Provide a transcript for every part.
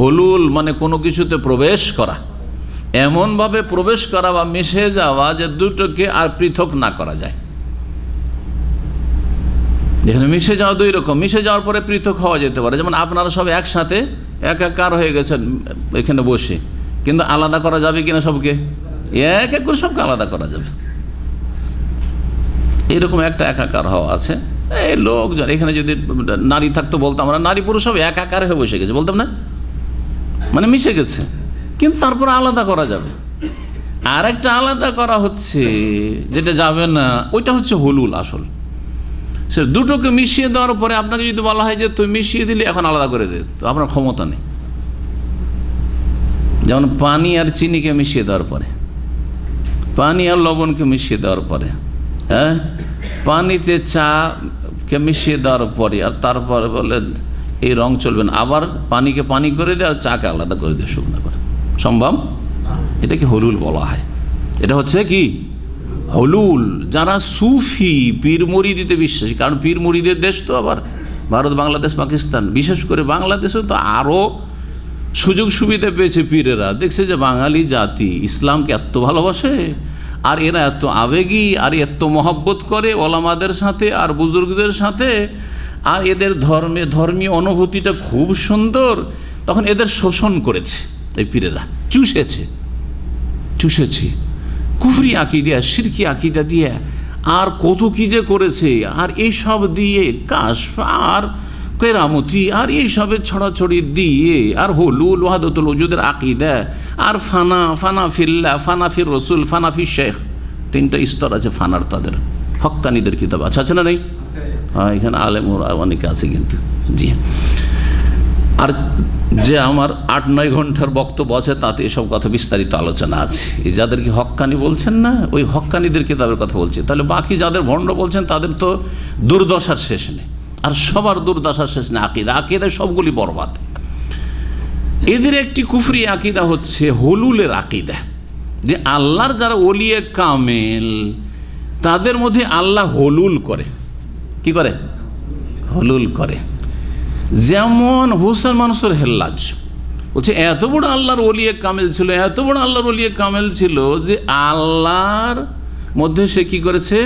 হলুল মানে কোনো কিছুতে প্রবেশ করা। এমনভাবে প্রবেশ করা বা মিশে যাওয়া যে দুটোকে আর পৃথক না করা যায়। যেখানে মিশে যাওয়া দুই রকম, মিশে যাওয়ার পরে পৃথক হওয়া যেতে পারে। যেমন আপনারা সব একসাথে একাকার হয়ে গেছেন এখানে বসে, কিন্তু আলাদা করা যাবে কিনা সবকে? এক এক করে সবকে আলাদা করা যাবে। এরকম একটা একাকার হওয়া আছে। এই লোকজন, এখানে যদি নারী থাকতো বলতাম আমরা, নারী পুরুষ সব একাকার হয়ে বসে গেছে, বলতাম না? মানে মিশে গেছে। কিন্তু তারপর আলাদা করা যাবে। আর একটা আলাদা করা হচ্ছে, যেটা যাবে না, ওইটা হচ্ছে হলুল আসল। সে দুটোকে মিশিয়ে দেওয়ার পরে আপনাকে যদি বলা হয় যে তুই মিশিয়ে দিলে, এখন আলাদা করে দে, তো আপনার ক্ষমতা নেই। যেমন পানি আর চিনিকে মিশিয়ে দেওয়ার পরে, পানি আর লবণকে মিশিয়ে দেওয়ার পরে হ্যাঁ? পানিতে চা কে মিশিয়ে দেওয়ার পরে, আর তারপরে বলে এই রং চলবে না। আবার পানিকে পানি করে দেয় আর চাকে আলাদা করে দেয় শুকনো করে সম্ভব? এটাকে হলুল বলা হয়। এটা হচ্ছে কি? হলুল। যারা সুফি, পীর মরিদিতে বিশ্বাসী, কারণ পীর মরিদের দেশ তো আবার ভারত, বাংলাদেশ, পাকিস্তান। বিশেষ করে বাংলাদেশে তো আরও সুযোগ সুবিধা পেয়েছে পীরেরা। দেখছে যে বাঙালি জাতি ইসলামকে এত ভালোবাসে, আর এরা এত আবেগী, আর এত মহব্বত করে ওলামাদের সাথে আর বুজুর্গদের সাথে আর এদের ধর্মে, ধর্মীয় অনুভূতিটা খুব সুন্দর। তখন এদের শোষণ করেছে এই পীরেরা। চুষেছে চুষেছে। কুফরি আকিদা, সিরকি আকিদা দিয়ে আর কত কি যে করেছে, আর এইসব দিয়ে কাশ আর কেরামতি, আর এইসবের ছড়াছড়ি দিয়ে, আর হলুল ওয়াহাদতুল ওজুদের আকিদা, আর ফানা ফানা ফিল্লা ফানা ফির রসুল, ফানা ফির শেখ। তিনটা স্তর আছে ফানার তাদের। হক্কানিদের কিতাব আছে আছে না নেই? এখানে আলেম অনেকে আছে কিন্তু। জি। আর যে আমার আট, নয় ঘণ্টার বক্তব্য আছে, তাতে এসব কথা বিস্তারিত আলোচনা আছে। এই যাদেরকে হক্কানি বলছেন না, ওই হক্কানিদের কিতাবের কথা বলছে। তাহলে বাকি যাদের ভণ্ড বলছেন, তাদের তো দুর্দশার শেষ নেই। আর সবার দুর্দশার শেষ নেই আকিদা। আকিদায় সবগুলি বরবাদ। এদের একটি কুফরি আকিদা হচ্ছে হলুলের আকিদা। যে আল্লাহর যারা ওলিয়ে কামেল, তাদের মধ্যে আল্লাহ হলুল করে। কি করে? হলুল করে। যেমন হুসেন মানুষের হেল্লাজ বলছে, এত বড় আল্লাহর ওলিয়ে কামেল ছিল, এত বড় আল্লাহর ওলিয়ে কামেল ছিল যে আল্লাহর মধ্যে সে কি করেছে?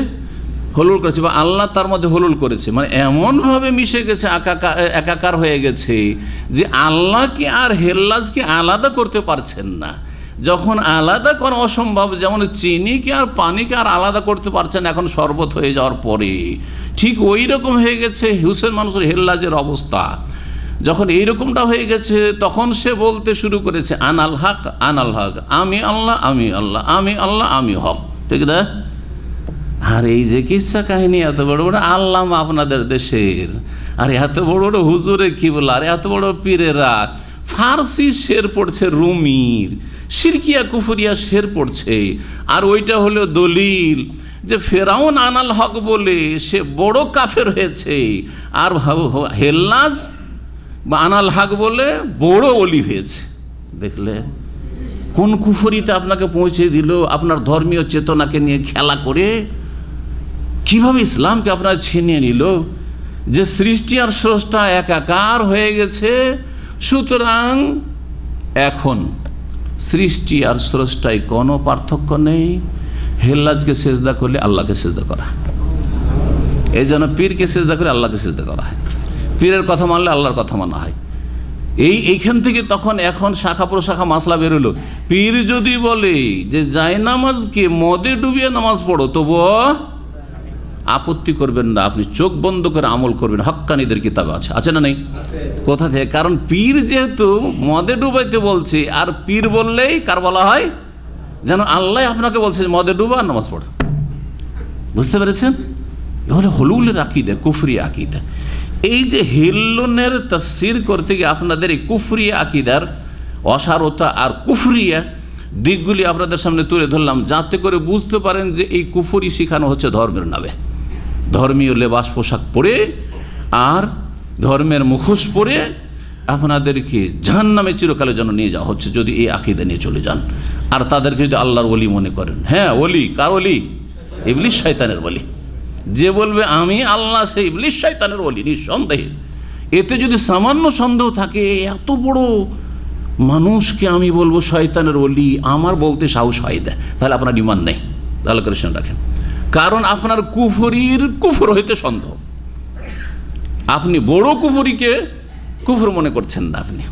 হলুল করেছে বা আল্লাহ তার মধ্যে হলুল করেছে। মানে এমনভাবে মিশে গেছে একাকার একাকার হয়ে গেছে যে আল্লাহকে আর হেল্লাজকে আলাদা করতে পারছেন না। যখন আলাদা করা অসম্ভব, যেমন চিনিকে আর পানিকে আর আলাদা করতে পারছেন, এখন শরবত হয়ে যাওয়ার পরে। ঠিক ওই রকম হয়ে গেছে হুসেন মানুষের হেল্লাজের অবস্থা। যখন এই রকমটা হয়ে গেছে, তখন সে বলতে শুরু করেছে, আনাল হক আনাল হক, আমি আল্লাহ আমি আল্লাহ আমি আল্লাহ, আমি হক। ঠিক না? আর এই যে কিচ্ছা কাহিনী, এত বড় বড় আল্লাহ আপনাদের দেশের। আর এত বড় বড় হুজুরে কি বল আর এত বড় পীরেরা। ফার্সি শের পড়ছে রুমির, সিরকিয়া কুফুরিয়া শের পড়ছে। আর ওইটা হলো দলিল যে ফেরাউন আনাল হক বলে সে বড় কাফের হয়েছে। আর হেল্লাজ বা আনাল হক বলে বড় অলি হয়েছে। দেখলে? কোন কুফরিতে আপনাকে পৌঁছে দিল আপনার ধর্মীয় চেতনাকে নিয়ে খেলা করে? কীভাবে ইসলামকে আপনার ছিনিয়ে নিল? যে সৃষ্টি আর স্রষ্টা একাকার হয়ে গেছে সুতরাং এখন সৃষ্টি আর স্রষ্টায় কোনো পার্থক্য নেই। হেল্লাজকে সেজদা করলে আল্লাহকে সেজদা করা। এই জন্য পীরকে সেজদা করে আল্লাহকে সেজদা করা হয়। পীরের কথা মানলে আল্লাহর কথা মানা হয়। এই এইখান থেকে তখন এখন শাখা প্রশাখা মাসলা বেরোলো। পীর যদি বলে যে, যাই নামাজকে মদে ডুবিয়ে নামাজ পড়ো, তবুও আপত্তি করবেন না আপনি চোখ বন্ধ করে আমল করবেন হক্কানিদের কিতাবে আছে আছে না নেই? কোথা থেকে? কারণ পীর যেহেতু মদে ডুবাইতে বলছে আর পীর বললেই কার বলা হয়? যেন আল্লাহ আপনাকে বলছে মদে ডুবা আর নামাজ পড়ো। বুঝতে পেরেছেন? এহলে হলুলের আকিদা কুফরি আকিদা। এই যে হিল্লুনের তফসির করতে গিয়ে আপনাদের এই কুফরি আকিদার অসারতা আর কুফরিয়া দিকগুলি আপনাদের সামনে তুলে ধরলাম যাতে করে বুঝতে পারেন যে এই কুফরি শিখানো হচ্ছে ধর্মের নামে। ধর্মীয় লেবাস পোশাক পরে আর ধর্মের মুখোশ পরে আপনাদেরকে জাহান নামে চিরকালের জন্য নিয়ে যাওয়া হচ্ছে যদি এই আকিদা নিয়ে চলে যান। আর তাদেরকে যদি আল্লাহর অলি মনে করেন। হ্যাঁ অলি কার অলি ইবলিশ শয়তানের বলি যে বলবে, আমি আল্লাহ সেই ইবলিশ শয়তানের অলি নিঃসন্দেহে। এতে যদি সামান্য সন্দেহ থাকে, এত বড় মানুষকে আমি বলব, শয়তানের বলি আমার বলতে সাহস হয় না। তাহলে আপনার ডিমান্ড নেই। তাহলে কৃষ্ণ রাখেন। কারণ আপনার কুফরির কুফুর হইতে সন্দেহ আপনি বড় কুফুরিকে কুফুর মনে করছেন না আপনি।